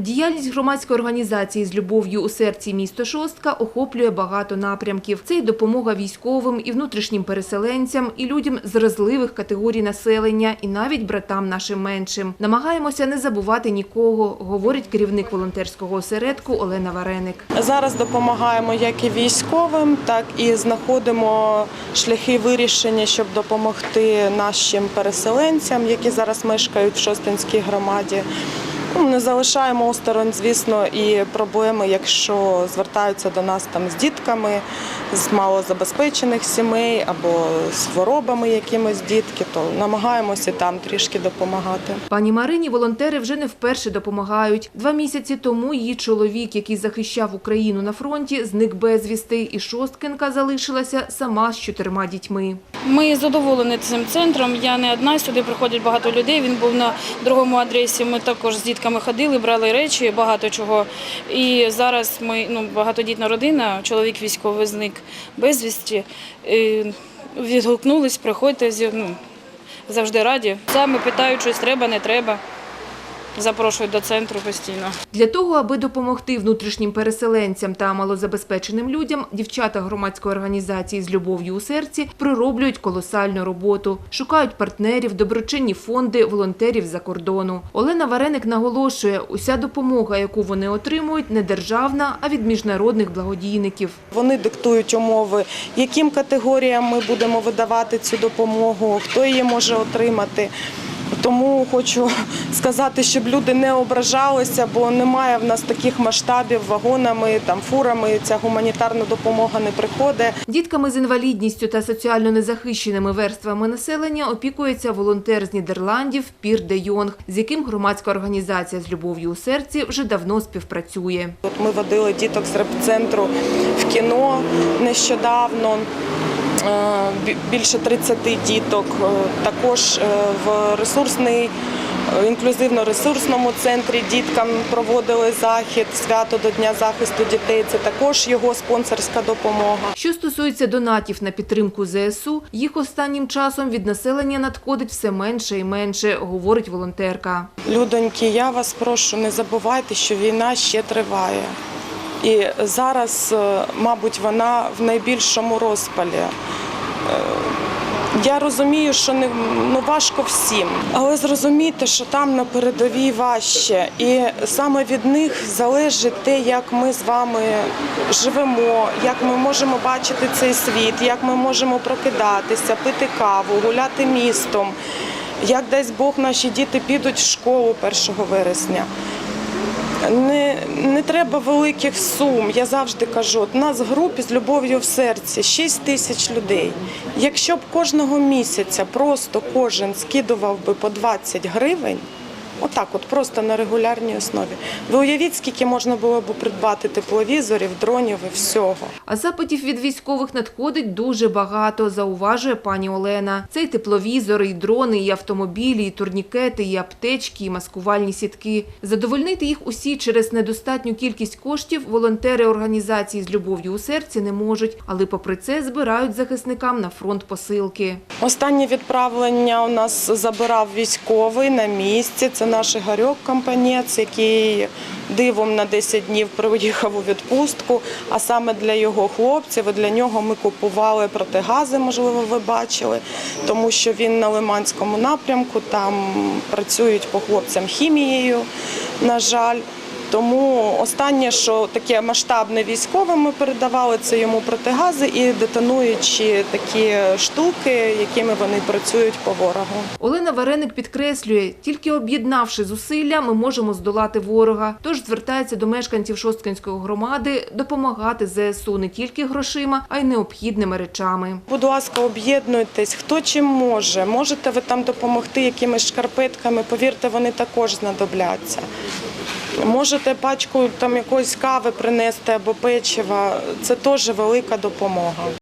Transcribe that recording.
Діяльність громадської організації з любов'ю у серці місто Шостка охоплює багато напрямків. Це й допомога військовим, і внутрішнім переселенцям, і людям з вразливих категорій населення, і навіть братам нашим меншим. Намагаємося не забувати нікого, говорить керівник волонтерського осередку Олена Вареник. Зараз допомагаємо як і військовим, так і знаходимо шляхи вирішення, щоб допомогти нашим переселенцям, які зараз мешкають в Шостинській громаді. Не залишаємо осторонь, звісно, і проблеми, якщо звертаються до нас там з дітками з малозабезпечених сімей або з хворобами якимось дітки, то намагаємося там трішки допомагати. Пані Марині волонтери вже не вперше допомагають. Два місяці тому її чоловік, який захищав Україну на фронті, зник безвісти, і шосткинка залишилася сама з чотирма дітьми. Ми задоволені цим центром. Я не одна, сюди приходять багато людей. Він був на другому адресі. Ми також з дітками ходили, брали речі, багато чого. І зараз ми ну, багатодітна родина, чоловік військовий зник безвісті. Відгукнулись, приходьте, ну, завжди раді. Саме питають, щось треба, не треба. Запрошують до центру постійно. Для того, аби допомогти внутрішнім переселенцям та малозабезпеченим людям, дівчата громадської організації з любов'ю у серці пророблюють колосальну роботу, шукають партнерів, доброчинні фонди, волонтерів за кордону. Олена Вареник наголошує, уся допомога, яку вони отримують, не державна, а від міжнародних благодійників. Вони диктують умови, яким категоріям ми будемо видавати цю допомогу, хто її може отримати. Тому хочу сказати, щоб люди не ображалися, бо немає в нас таких масштабів вагонами, там фурами. Ця гуманітарна допомога не приходить. Дітками з інвалідністю та соціально незахищеними верствами населення опікується волонтер з Нідерландів Пір де Йонг, з яким громадська організація з любов'ю у серці вже давно співпрацює. От ми водили діток з реп-центру в кіно нещодавно. Е, бі- Більше 30 діток. Е, Також е, в ресурсний інклюзивно-ресурсному центрі діткам проводили захід свято до Дня захисту дітей. Це також його спонсорська допомога. Що стосується донатів на підтримку ЗСУ, їх останнім часом від населення надходить все менше і менше, говорить волонтерка. Людоньки, я вас прошу, не забувайте, що війна ще триває. І зараз, е, мабуть, вона в найбільшому розпалі. Е, Я розумію, що не ну, важко всім, але зрозумійте, що там на передовій важче, і саме від них залежить те, як ми з вами живемо, як ми можемо бачити цей світ, як ми можемо прокидатися, пити каву, гуляти містом. Як дасть Бог, наші діти підуть в школу 1 вересня. Не, не треба великих сум. Я завжди кажу, от нас в групі з любов'ю в серці 6 тисяч людей. Якщо б кожного місяця просто кожен скидував би по 20 гривень, отак, от просто на регулярній основі. Ви уявіть, скільки можна було б придбати тепловізорів, дронів і всього. А запитів від військових надходить дуже багато, зауважує пані Олена. Це й тепловізори, і дрони, і автомобілі, і турнікети, і аптечки, і маскувальні сітки. Задовольнити їх усі через недостатню кількість коштів волонтери організації з любов'ю у серці не можуть, але попри це збирають захисникам на фронт посилки. Останнє відправлення у нас забирав військовий на місці. Це наш Ігорьок Кампанець, який дивом на 10 днів приїхав у відпустку. А саме для його хлопців і для нього ми купували протигази, можливо, ви бачили, тому що він на Лиманському напрямку, там працюють по хлопцям хімією, на жаль. Тому останнє, що таке масштабне військове ми передавали, це йому протигази і детонуючі такі штуки, якими вони працюють по ворогу. Олена Вареник підкреслює, тільки об'єднавши зусилля, ми можемо здолати ворога. Тож звертається до мешканців Шосткинської громади допомагати ЗСУ не тільки грошима, а й необхідними речами. Будь ласка, об'єднуйтесь, хто чим може. Можете ви там допомогти якимись шкарпетками, повірте, вони також знадобляться. Можете пачку там якоїсь кави принести або печива. Це теж велика допомога.